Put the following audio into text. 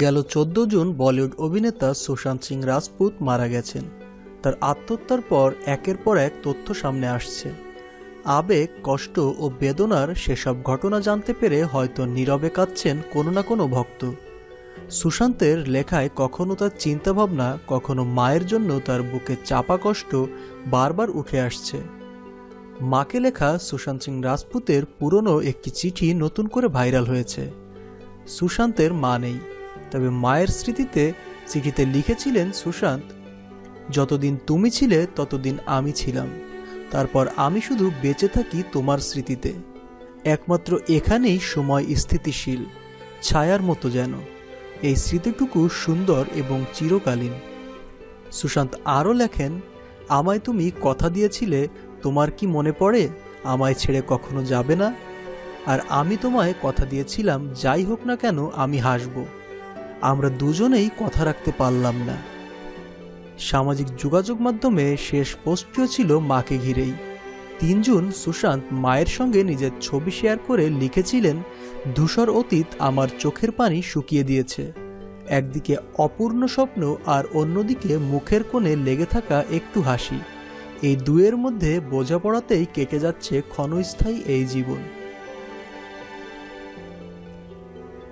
গেল চোদ্দ জুন বলিউড অভিনেতা সুশান্ত সিং রাজপুত মারা গেছেন। তার আত্মহত্যার পর একের পর এক তথ্য সামনে আসছে। আবেগ, কষ্ট ও বেদনার সেসব ঘটনা জানতে পেরে হয়তো নীরবে কাঁদছেন কোনো না কোনো ভক্ত। সুশান্তের লেখায় কখনো তার চিন্তাভাবনা, কখনো মায়ের জন্য তার বুকে চাপা কষ্ট বারবার উঠে আসছে। মাকে লেখা সুশান্ত সিং রাজপুতের পুরনো একটি চিঠি নতুন করে ভাইরাল হয়েছে। সুশান্তের মা নেই। তবে মায়ের স্মৃতিতে চিঠিতে লিখেছিলেন সুশান্ত, যতদিন তুমি ছিলে, ততদিন আমি ছিলাম। তারপর আমি শুধু বেঁচে থাকি তোমার স্মৃতিতে। একমাত্র এখানেই সময় স্থিতিশীল, ছায়ার মতো যেন। এই স্মৃতিটুকু সুন্দর এবং চিরকালীন। সুশান্ত আরও লেখেন, আমায় তুমি কথা দিয়েছিলে, তোমার কি মনে পড়ে? আমায় ছেড়ে কখনো যাবে না। আর আমি তোমায় কথা দিয়েছিলাম, যাই হোক না কেন, আমি হাসব। আমরা দুজনেই কথা রাখতে পারলাম না। সামাজিক যোগাযোগ মাধ্যমে শেষ পোস্টটিও ছিল মাকে ঘিরেই। তিন জুন সুশান্ত মায়ের সঙ্গে নিজের ছবি শেয়ার করে লিখেছিলেন, ধূসর অতীত আমার চোখের পানি শুকিয়ে দিয়েছে। একদিকে অপূর্ণ স্বপ্ন আর অন্যদিকে মুখের কোণে লেগে থাকা একটু হাসি। এই দুয়ের মধ্যে বোঝাপড়াতেই কেটে যাচ্ছে ক্ষণস্থায়ী এই জীবন।